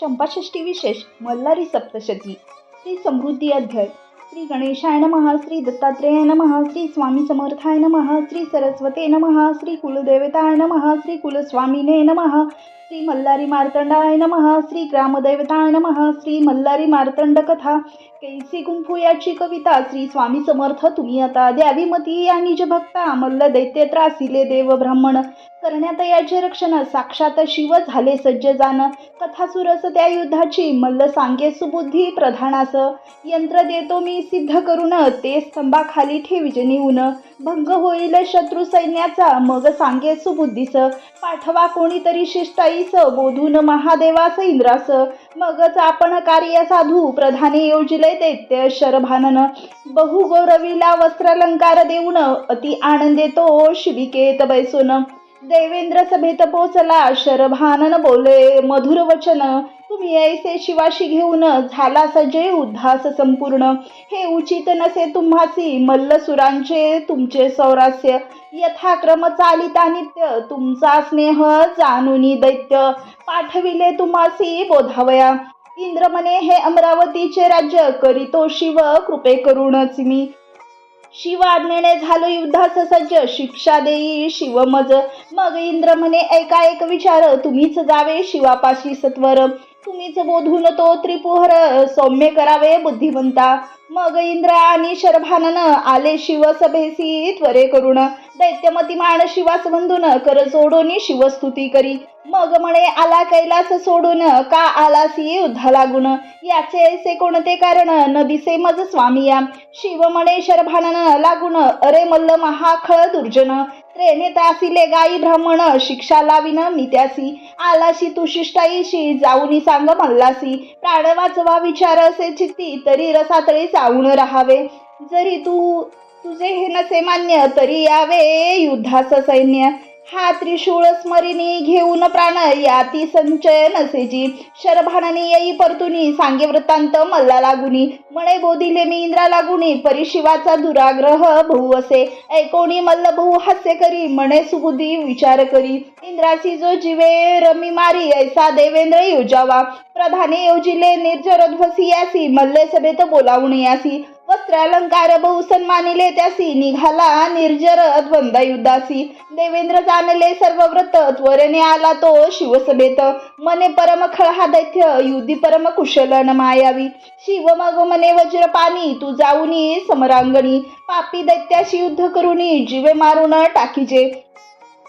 चंपाषष्ठी विशेष मल्हारी सप्तशती. श्री समृद्धी अध्याय. श्री गणेशाय नमः श्री दत्तात्रेय नमः श्री स्वामी समर्थाय नमः श्री सरस्वते नमः श्री कुलदेवताय नमः श्री कुलस्वामिने नमः श्री मल्लारी मार्तंडाय नमः श्री ग्रामदैवताय नमः श्री मल्लारी मार्तंड कथा कैसी कुंफू याची कविता श्री स्वामी समर्थ तुम्ही आता द्यावी मती आणि जे भक्ता मल्ल दैत्य त्रासिले देव ब्राह्मण. करण्यात याचे रक्षण साक्षात शिव झाले सज्ज जाण कथा सुरस त्या युद्धाची मल्ल सांगे सुबुद्धी प्रधानास. यंत्र देतो मी सिद्ध करून ते स्तंभाखाली ठेविजनी नेऊन भंग होईल शत्रू सैन्याचा मग सांगे सुबुद्धीस. पाठवा कोणीतरी शिष्टाईस बोधून महादेवास इंद्रास मगच आपण कार्य साधू प्रधाने योजिले दैत्य शरभानन. बहु गौरवीला वस्त्रालंकार देऊन अति आनंदे तो शिविकेत बैसून. देवेंद्र सभेत पोचला शरभानन बोले मधुर वचन तुम्ही ऐसे शिवाशी घेऊन. झाला सजे उद्धास संपूर्ण. हे उचित नसे तुम्हासी. मल्लसुरांचे तुमचे सौरास्य. यथाक्रम चालिता नित्य. तुमचा स्नेह जाणूनी दैत्य. पाठविले तुम्हासी बोधावया. इंद्रमने हे अमरावतीचे राज्य करीतो शिव कृपे करूनच मी. शिव आज्ञेने झालो युद्धास सज्ज शिक्षा देई शिव मज. मग इंद्र म्हणे ऐका एक विचार तुम्हीच जावे शिवापाशी सत्वर. तुम्हीच बोधून तो त्रिपुहर सौम्य करावे बुद्धिमंता. मग इंद्र आणि शरभानन आले शिवसभेसी त्वरे करुण दैत्यमती मान शिवास बंधून कर जोडून शिवस्तुती करी. मग म्हणे आला कैलास सोडून का आलासी युद्धा लागून? याचे ऐसे कोणते कारण? न दिसे मज स्वामी या शिव म्हणे शरभानन लागून अरे मल्ल महाखळ दुर्जन. त्रेने तासिले गाई ब्राह्मण शिक्षा लाविन मी आलाशी तू शिष्टाईशी जाऊनी सांग मल्लासी. प्राण वाचवा विचार असे चित्ती तरी रसातळी चावून राहावे. जरी तू तुझे हे नसे मान्य तरी यावे युद्धास सैन्य. हा त्रिशूळ स्मरिणी घेऊन प्राण याती संचय नसेजी. शरभानाने येई परतुनी सांगे वृत्तांत मल्ला लागुनी. म्हणे बोधिले मी इंद्रा लागुनी परिशिवाचा दुराग्रह बहु असे. ऐकोणी मल्ल बहु हास्य करी म्हणे सुबुद्धी विचार करी. इंद्रासी जो जीवे रमी मारी ऐसा देवेंद्र योजावा. प्रधाने योजिले निर्जरध्वसी यासी मल्ले सभेत बोलावून यासी. वस्त्रालंकार बहुसन मानिले त्यासी निघाला निर्जर द्वंद्व युद्धासी देवेंद्र जाणले सर्व व्रत त्वरेने आला तो शिवसभेत. मने परम खळहा दैत्य युधी परम कुशल न मायावी. शिव मग मने वज्र पाणी तू जाऊनी समरांगणी. पापी दैत्याशी युद्ध करुनी जीवे मारून टाकीजे.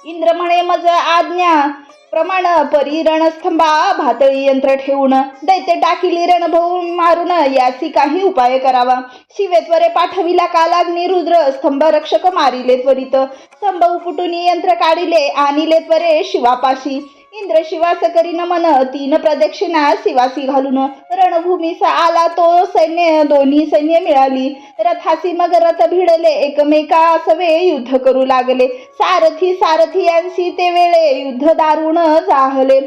इंद्र म्हणे मज आज्ञा प्रमाण परी रणस्तंभा भातळी यंत्र ठेवून दैत्य टाकिली रणभऊ मारून यासी काही उपाय करावा. शिवे त्वरे पाठविला कालाग्नी रुद्र स्तंभ रक्षक मारिले त्वरित. स्तंभ उपटून यंत्र काढिले आणिले त्वरे शिवापाशी. इंद्र शिवास करीन मन तीन प्रदक्षिणा शिवासी घालून रणभूमीचा आला तो सैन्य दोन्ही सैन्य मिळाली. रथासी मग रथ भिडले एकमेका सवे युद्ध करू लागले. सारथी सारथी यांसी ते वेळे युद्ध दारुण जाहले.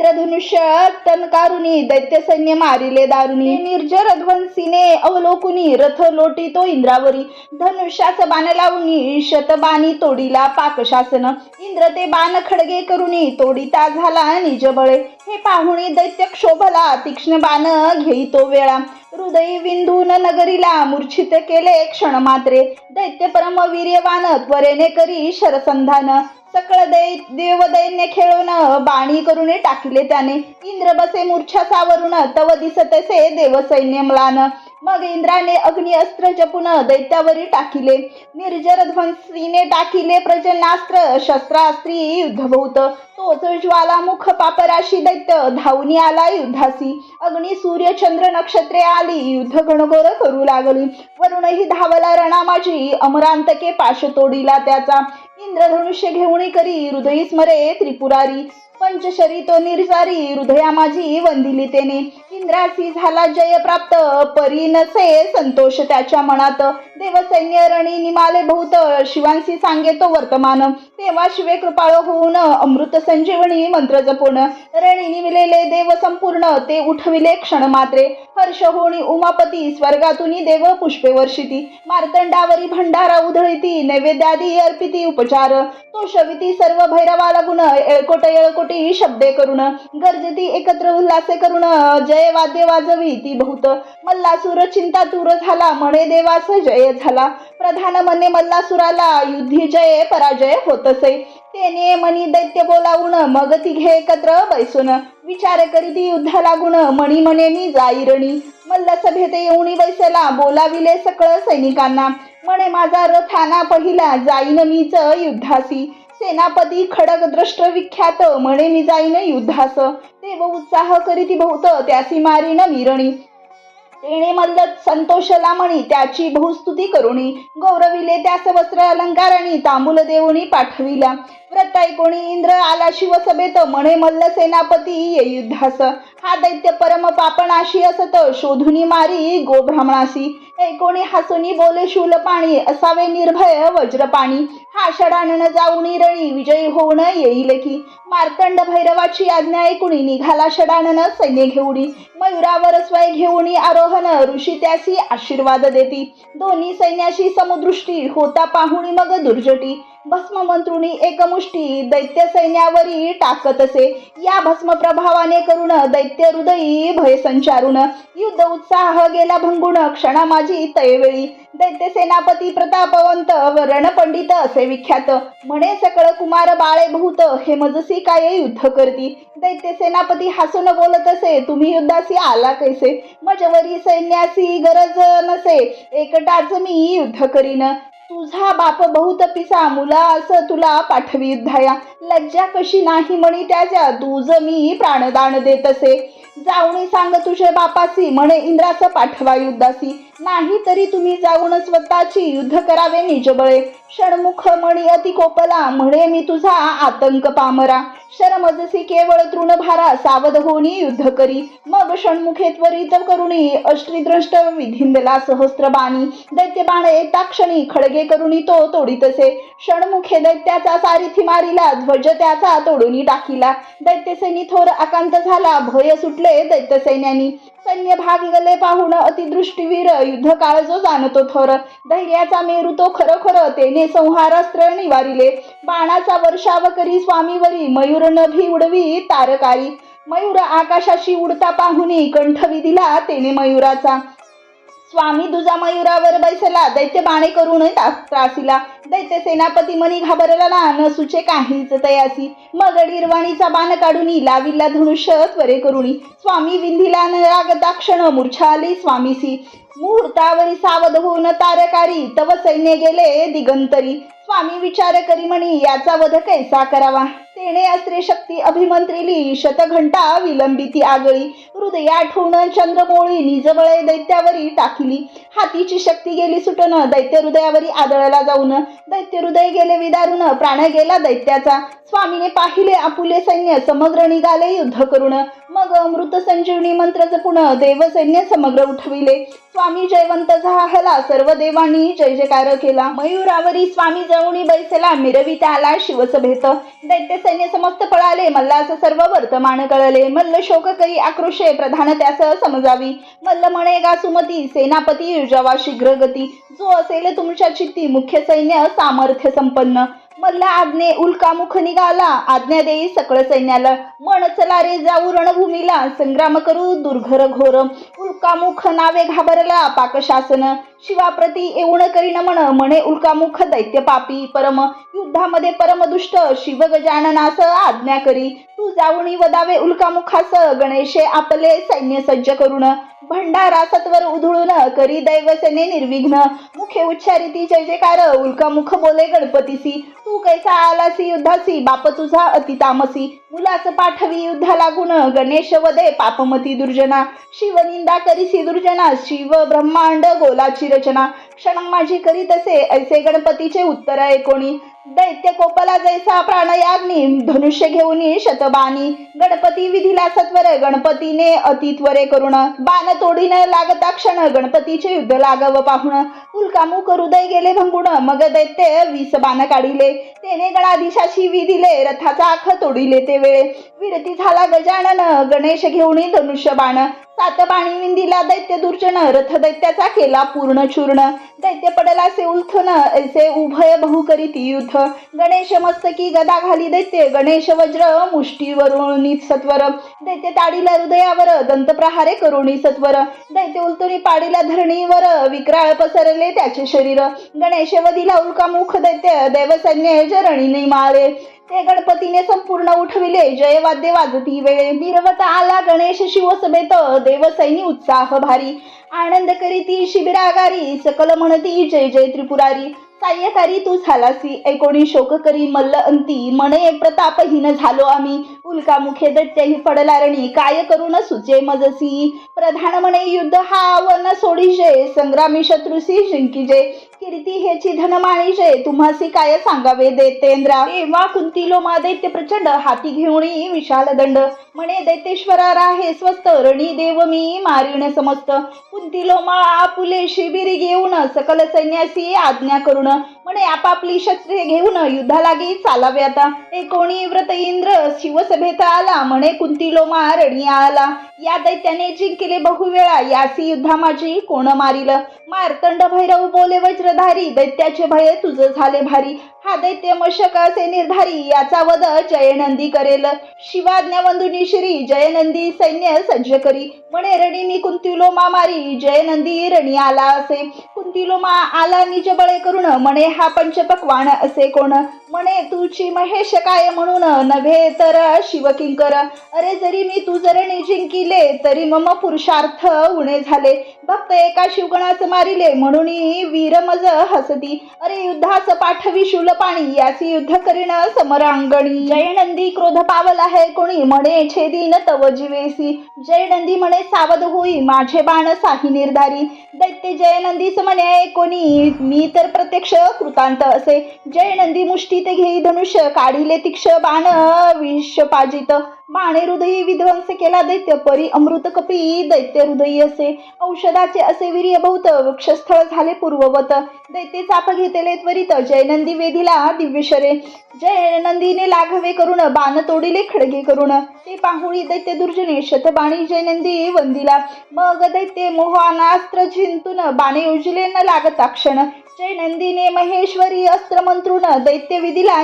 इंद्रधनुष्य टनकारुनी दैत्य सैन्य मारिले दारुणी निर्जर ध्वंसीने अवलोकुनी रथ लोटी तो इंद्रावरी. धनुष्याच बाण लावूनी शतबाणी तोडीला पाकशासन इंद्र ते बाण खडगे करुनी तोडिता झाला निजबळे हे पाहुणी दैत्य क्षोभला तीक्ष्ण बाण घेई तो वेळा. हृदय विंधून नगरीला मूर्छित केले क्षण मात्रे दैत्य परम वीर्यवान त्वरेने करी शरसंधान. सकळ दै देवदैन्य खेळून बाणी करून टाकले त्याने. इंद्र बसे मूर्छा सावरून तव दिसतसे देवसैन्य म्लान. मग इंद्राने अग्नी अस्त्र जपून दैत्यावरी टाकिले. निर्जर ध्वंसीने टाकिले प्रजनास्त्र शस्त्रास्त्री युद्धभूत. तोच ज्वालामुख पापराशी दैत्य धावनी आला युद्धासी. अग्नि सूर्य चंद्र नक्षत्रे आली युद्ध घणघोर करू लागली. वरुणही धावला रणा माझी अमरांतके पाश तोडीला त्याचा. इंद्रधनुष्य घेऊन करी हृदयी स्मरे त्रिपुरारी पंचशरी तो निर्जारी हृदया माझी वंदिली तेने इंद्रासी झाला जय प्राप्त परी नसे संतोष त्याच्या मनात. देवसैन्य रणी निमाले भूत शिवांशी सांगे तो वर्तमान. तेव्हा शिवे कृपाळ होऊन अमृत संजीवनी मंत्र जपून रणी निमिलेले देव संपूर्ण ते उठविले क्षण मात्रे. हर्ष होणी उमापती स्वर्गातून देव पुष्पे वर्षिती. मार्तंडावरी भंडारा उधळिती नैवेद्यादी अर्पिती उपचार. तो शविती सर्व भैरवा लागून एळकोट एळकोटी शब्दे करून गर्जती एकत्र उल्हासे करून जय वाद्य वाजवी ती बहुत मल्लासूर चिंता तूर झाला म्हणे देवास जय झाला. प्रधान मने मल्लासुराला युद्धी जय पराजय होतसे. तेने मनी दैत्य बोलावून मग तिघे एकत्र बैसून विचार करीती युद्ध लागून मणी मनेनी जाईरणी. मल्ल सभेत येऊन बैसला बोलाविले सकळ सैनिकांना. म्हणे माझा रथ आना पहिला जाईन मीच युद्धासी. सेनापती खडक द्रष्ट विख्यात म्हणे मी जाईन युद्धास. देव उत्साह करीती बहुत त्यासी मारीन मिरणी. येणे मल्ल संतोषला म्हणी त्याची बहुस्तुती करुणी. गौरविले त्यास वस्त्र अलंकारणी तांबूल देऊनी पाठविला. व्रत ऐकोणी इंद्र आला शिवसभेत म्हणे मल्ल सेनापती ये युद्धास. हा दैत्य परम पापणाशी असत शोधुनी मारी गोब्राह्मणासी. कोणी हसुनी बोले शूल पाणी असावे निर्भय वज्र पाणी. हा षडानन जाऊन रणी विजयी होऊन येईल की. मार्तंड भैरवाची आज्ञा ऐकुणी निघाला षडानन सैन्य घेऊनी. मयुरावर स्वय घेऊनी आरोहन ऋषी त्यासी आशीर्वाद देती. दोन्ही सैन्याशी समदृष्टी होता पाहुणी मग दुर्जटी. भस्म मंत्रुणी एकमुष्टी दैत्य सैन्यावरी टाकत असे. या भस्म प्रभावाने करुण दैत्य हृदयी भय संचारुण. युद्ध उत्साह गेला भंगुण क्षणा माझी तयवेळी दैत्य सेनापती प्रतापवंत वरण रणपंडित असे विख्यात. म्हणे सकळ कुमार बाळे भूत हे मजसी काय युद्ध करती? दैत्य सेनापती हसून बोलत असे तुम्ही युद्धासी आला कैसे? मजवरी सैन्यासी गरज नसे. एकटाच मी युद्ध करीन. तुझा बाप बहुत पिसा मुला असं तुला पाठवी युद्धाया लज्जा कशी नाही म्हणी त्याच्या तुझ मी प्राणदान देत असे. जाऊनी सांग तुझे बापासी म्हणे इंद्राचं पाठवा युद्धासी. नाही तरी तुम्ही जाऊन स्वतःची युद्ध करावे निजबळे षणमुख मणी अति कोपला म्हणे मी तुझा आतंक पामरा. शरमजसी केवळ तृणभारा सावध होणी युद्ध करी. मग षणमुखे त्वरित करुणी अष्टीद्रष्ट विधिंदला सहस्त्र बाणी दैत्य बाण येता क्षणी खडगे करुणी तो तोडीतसे. षणमुखे दैत्याचा सारिथी मारिला ध्वज त्याचा तोडून टाकिला. दैत्यसैनी थोर आकांत झाला भय सुटले दैत्य सैन्यानी सैन्य भाग गले पाहून अतिदृष्टीवीर युद्ध काळ जो जाणतो थोर. धैर्याचा मेरू तो खरोखर तेने संहारास्त्र निवारिले. बाणाचा वर्षाव करी स्वामीवरी मयूर नभी उडवी तारकारी. मयूर आकाशाशी उडता पाहुनी कंठवी दिला तेने मयुराचा. स्वामी दुजा मयुरावर बैसला. दैत्य बाणे करून त्रासीला दैत्य सेनापती मनी घाबरला ना. न सुचे काहीच तयासी. मग निर्वाणीचा बाण काढूनी लाविला धनुष्य त्वरे करुणी स्वामी विंधीला न रागता क्षण मूर्छा आली स्वामीसी. मुहूर्तावरी सावध होऊन तारकारी. तव सैन्य गेले दिगंतरी. स्वामी विचार करी म्हणी याचा वध कैसा करावा? तेने अस्त्रे शक्ती अभिमंत्रिली शतघंटा विलंबिती आगळी. हृदया ठेवून चंद्रमोळी निजबळे दैत्यावरी टाकिली. हातीची शक्ती गेली सुटण दैत्य हृदयावरी आदळला जाऊन. दैत्य हृदय गेले विदारून प्राण गेला दैत्याचा. स्वामीने पाहिले आपुले सैन्य समग्र निघाले युद्ध करून. मग मृत संजीवनी मंत्र जपून देवसैन्य समग्र उठविले. स्वामी जयवंत झाहला सर्व देवांनी जय जयकार केला. मयुरावरी स्वामी जवणी बैसला मिरविता आला शिवसभेत. दैत्य सैन्य समस्त पळाले मल्लास सर्व वर्तमान कळले. मल्ल शोक करी आक्रोशे प्रधान त्यास समजावी. मल्ल म्हणे गा सुमती सेनापती युजावा शीघ्र गती जो असेल तुमच्या चित्ती मुख्य सैन्य सामर्थ्य संपन्न. मल्ला आज्ञे उल्कामुख निघाला. आज्ञा देई सकळ सैन्याला मन चला रे जाऊ रणभूमीला संग्राम करू दुर्घर घोर. उल्कामुख नावे घाबरला पाकशासन. शिवाप्रती येऊन करीन म्हण म्हणे उल्कामुख दैत्य पापी परम. युद्धामध्ये परमदुष्ट शिव गजाननास आज्ञा करी. तू जाऊनी वदावे उल्कामुखास गणेशे आपले सैन्य सज्ज करून. भंडारा सत्वर उधळून करी दैवसेने निर्विघ्न. मुखे उच्चारिती जय जयकार उल्कामुख बोले गणपतीसी. तू कैसा आलासी युद्धासी बाप तुझा अतितामसी मुलास पाठवी युद्धा लागून गणेश वदे पापमती दुर्जना. शिवनिंदा करीसी दुर्जना शिव ब्रह्मांड गोलाची रचना. क्षण माझी करीत असे ऐसे गणपतीचे उत्तर ऐकोणी दैत्य कोपला जैसा प्राणयाग्नी धनुष्य घेऊन शतबाणी. गणपती विधीला सत्वर गणपतीने अतित्वरे करुण. बाण तोडीन लागता क्षण गणपतीचे युद्ध लागाव पाहुण उल्कामुख हृदय गेले भंगुण मग दैत्य वीस बाण काढिले. तेने गणाधीशाशी विधिले रथाचा आख तोडिले ते वेळे. विरती झाला गजानन गणेश घेऊन धनुष्य बाण. सात विंदीला दैत्य दुर्जन रथ दैत्याचा केला पूर्ण चूर्ण. दैत्य पडला से उलथन ऐसे उभय बहु करीती युथ गणेश मस्तकी गदा घाली दैत्य गणेश वज्र मुष्टीवरून सत्वर. दैत्य ताडीला हृदयावर दंतप्रहारे करुणी सत्वर. दैत्य उलतुनी पाडीला धरणीवर विक्राळ पसरले त्याचे शरीर. गणेश वदिला उल्कामुख दैत्य दैवसैन्य जरणी माळे ते गणपतीने संपूर्ण उठविले. जयवाद्य वाजती वेळे मिरवत आला गणेश शिवसभेत. देवसैनी उत्साह भारी. आनंद करीती शिबिरागारी. सकल म्हणती जय जय त्रिपुरारी. साह्यकारी तू झालासी. एकोणी शोक करी मल्ल अंती. मने प्रतापहीन झालो आम्ही. उल्कामुखे दैत्यही पडला रणी काय करून सुचे मजसी. प्रधान म्हणे युद्ध हा वन सोडीजे. संग्रामी शत्रुसी जिंकीजे. कीर्ती ह्याची धन माणीजे तुम्हासी काय सांगावे देतेंद्रा? तेव्हा कुंतीलोमा दैत्य प्रचंड हाती घेऊन विशाल दंड. म्हणे दैतेश्वरा राहे स्वस्त रणी देव मी मारिण समस्त. कुंतीलोमा आपुले शिबिर घेऊन सकल सैन्यासी आज्ञा करून. म्हणे आपापली शस्त्रे घेऊन युद्धा लागी चालावे आता. एकोणी व्रत इंद्र शिवसभेत आला? म्हणे कुंतीलोमा रणी आला. या दैत्याने जिंकले बहुवेळा. यासी युद्धा माझी कोण मारिल? मार्तंड भैरव बोले वज्र वज्रधारी दैत्याचे भय तुझं झाले भारी. हा दैत्य मशक असे निर्धारी याचा वध जयनंदी करेल. शिवाज्ञावंदुनी श्री जयनंदी सैन्य सज्ज करी. म्हणे रणीनी कुंतिलोमा मारी जयनंदी रणी आला असे. कुंतिलोमा आला निज बळे करून म्हणे हा पंचपक्वान असे कोण? म्हणे तुझी महेश काय म्हणून? नव्हे तर शिवकिंकर अरे जरी मी तू जरणी जिंकिले तरी मम पुरुषार्थ उणे झाले. भक्त एका शिवगणास मारिले म्हणून वीरमज हसती. अरे युद्धास पाठवी शूल पाणी यासी युद्ध करीन समरांगणी. जयनंदी क्रोध पावला आहे कोणी म्हणे छेदीन तव जीवेसी. जयनंदी म्हणे सावध होई माझे बाण साही निर्धारी. दैत्य जय जयनंदीस म्हणे कोणी मी तर प्रत्यक्ष कृतांत असे. जय जयनंदी मुष्टीत घेई धनुष्य काढिले तीक्ष बाण विष पाजित. बाणे हृदयी विध्वंस केला दैत्य परी अमृत कपी दैत्य हृदयी असे. औषधाचे असे वीर्य बहुत वृक्षस्थळ झाले पूर्ववत. दैत्य चाप घेतले त्वरित. जयनंदी वेधीला दिव्यशरे जयनंदीने लाघवे करून बाण तोडिले खडगे करून ते पाहुळी दैत्य दुर्जने शतबाणी जयनंदी वंदिला. मग दैत्य मोहानास्त्र जिंतून बाणे योजिले न लागता क्षण. जयनंदीने महेश्वरी अस्त्र दैत्यविधीला दैत्य विधीला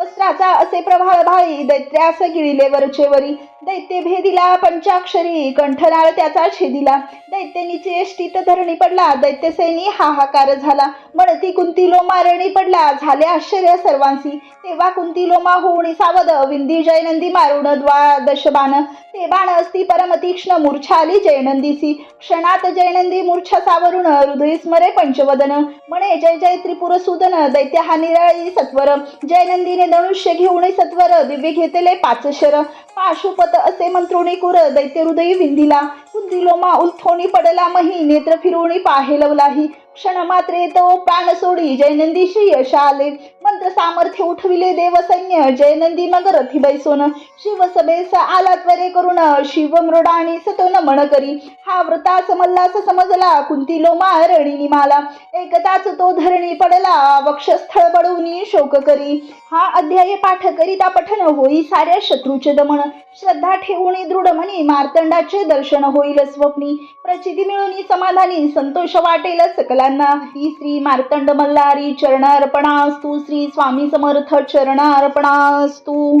अस्त्राचा असे प्रभाळ भाळी दैत्यास गिळिले वरचेवरी दैत्य भेदिला पंचाक्षरी कंठनाळ त्याचा छेदिला. दैत्यनीचे चेष्टीत धरणी पडला दैत्यसैनी हाहाकार झाला. म्हणती कुंतीलोमा रणी पडला झाले आश्चर्य सर्वांसी तेव्हा कुंतीलोमा होऊन सावध विंदी जयनंदी मारुण द्वादश बाण ते बाण असती परम तीक्ष्ण मूर्छा आली जयनंदीसी क्षणात जयनंदी मूर्छा सावरुण हृदय स्मरे पंचवदन. म्हणे जय जय त्रिपुर सुदन दैत्य हा निराळी सत्वर. जयनंदीने धनुष्य घेऊन सत्वर. दिव्य घेतले पाच शर. पाशुपत असे मंत्रुणी कुर दैत्य हृदयी विंधिला. कुंदिलोमा उलथोणी पडला मही. नेत्र फिरवणी पाहेलवलाही क्षण मात्र तो प्राण सोडी जयनंदीशी यश आले मंत्र सामर्थ्य उठविले देवसैन्य. जयनंदी नगर थिबैसोन शिवसभेस आला त्वरे करून शिव मृडाणी सतो नमन करी. हा व्रतास मल्लास समजला. कुंती लोमा रणी माला एकताच तो धरणी पडला. वक्षस्थळ बडवून शोक करी. हा अध्याय पाठ करिता पठन होई साऱ्या शत्रूचे दमन. श्रद्धा ठेवून दृढ म्हणे मार्तंडाचे दर्शन होईल स्वप्नी. प्रचिती मिळून समाधानी संतोष वाटेल सकलांना ही श्री मार्तंड मल्हारी चरणार्पणास्तु. श्री स्वामी समर्थ चरणार्पणास्तु.